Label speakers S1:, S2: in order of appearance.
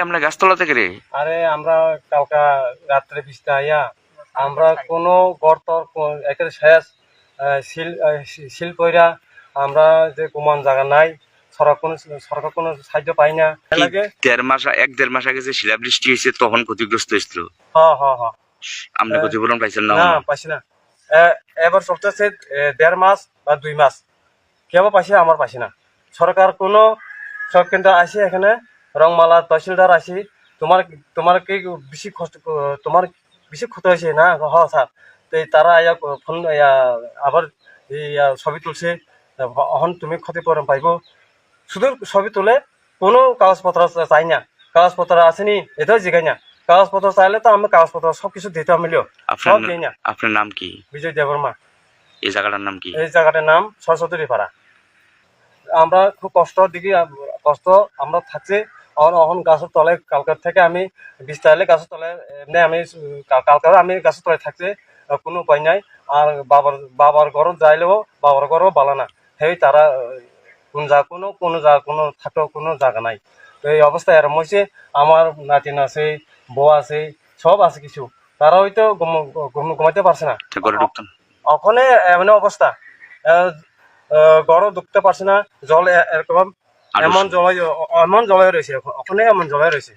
S1: আমরা গাছতলা থেকে রে?
S2: আরে আমরা কালকা রাত্রে বিছতে আইয়া আমরা কোনো গর্তর একের শেষ শিল শিল কইরা আমরা যে কুমান জায়গা নাই সরকার কোনো সরকার কোনো সাহায্য পাই না। লাগে
S1: দেড় মাস এক দেড় মাস আগে যে শিলাবৃষ্টি হয়েছে তখন ক্ষতিগ্রস্ত হয়েছিল।
S2: হ হ হ।
S1: আপনি। ক্ষতিপূরণ পাইছেন না
S2: না পাইছি না। এ- এবার চলতেছে এ, দেড় মাস বা দুই মাস। কেউ পাইছে আমার পাইছি না। সরকার কোনো সব কেন্দ্র আসি এখানে রংমালা তহসিলদার আসি তোমার তোমার কি বেশি কষ্ট তোমার বেশি ক্ষতি হয়েছে না? হ স্যার। তো তারা আয়া ফোন আবার আ, ছবি তুলছে। অহন তুমি ক্ষতিপূরণ পাইব। শুধু ছবি তুলে কোনো কাগজপত্র চাই না। কাগজপত্র আসেনি এটাও জিগাই না। কাগজপত্র চাইলে তো আমি কাগজপত্র সব কিছু দিতে মিলিও।
S1: আপনার
S2: সব দিই না।
S1: আপনার নাম কি?
S2: বিজয় দেববর্মা।
S1: এই জায়গাটার নাম কি?
S2: এই জায়গাটার নাম সরস্বতী পাড়া আমরা খুব কষ্ট দিকে কষ্ট আমরা থাকছি। এখন এখন গাছের তলে কালকার থেকে আমি বিস্তারে গাছের তলে এমনি আমি কালকার আমি গাছের তলে থাকছি আহ, কোনো উপায় নাই। আর বাবার বাবার ঘর যাইলেও বাবার ঘরও বালা না সেই তারা কোন যা কোনো কোনো যা কোনো থাকার কোনো জায়গা নাই। তো এই অবস্থায় এরম হয়েছে আমার নাতিন আছে বউ আছে সব আছে কিছু। তারা হয়তো ঘুম- ঘুম- ঘুমাইতে পারছে না। ওখানে এমন অবস্থা গরম ঢুকতে পারছে না। জল এরকম এমন জল এমন জলে রয়েছে ওখানে এমন জলে রয়েছে।